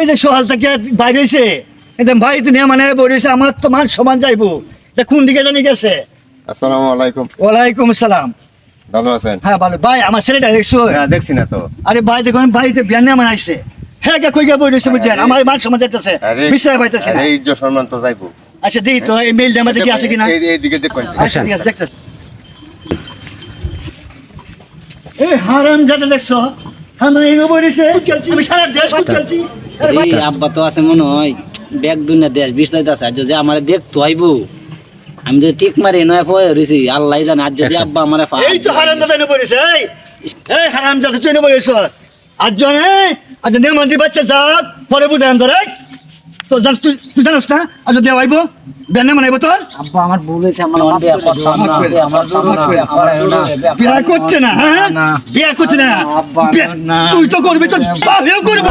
এই যে সোহাল থেকে বাইরে হয়েছে একদম ভাই তুমি মানে বলেছে আমার তো মান সমান যাইবো। কোন দিকে জানি গেছে? আসসালামু আলাইকুম। ওয়ালাইকুম আসসালাম। ভালো আছেন? হ্যাঁ ভালো। ভাই আমার ছেলেটা দেখছ? হ্যাঁ দেখছি না তো। আরে ভাই দেখুন ভাইতে বিয়ান আমার আইছে। হ্যাঁ কে কই গে বই রইছে বুঝছেন? আমার মান সমান যাইতেছে। বিশ্বাস পাইতেছে না। আরে ইজ্জত সম্মান তো যাইবো। আচ্ছা দিই তো এই মেইল আমাদের কি আছে কিনা? এই দেখবেন আচ্ছা ঠিক আছে দেখতেছি। এই হারাম যাতে দেখছ? এই বই রইছে চলছি আমি সারা দেশ চলছি আরে ভাই, এই আব্বা তো আছে মনে হয় ব্যাগ দুনিয়া দেশ বিস্তারিত আছে আর যদি আমার দেখতো আইবো আমি যদি টিক মারি নয় পয়ে রয়েছি আল্লাহ জানে আর যদি আব্বা আমার এই তো হারাম এনে বলেছে এই। এই হারাম যাতে তুই এনে বলেছ আর জনে আজ নেমন্ত্রী বাচ্চা যাক পরে বুঝান তোর তো জান তুই তুই জানাস না? আর যদি আইব বেনে মানাইব তোর? আব্বা আমার ভুল আমার বিয়া না বিয়া করছে না হ্যাঁ? বিয়া করছে না? তুই তো করবি তোর বাপেও করব।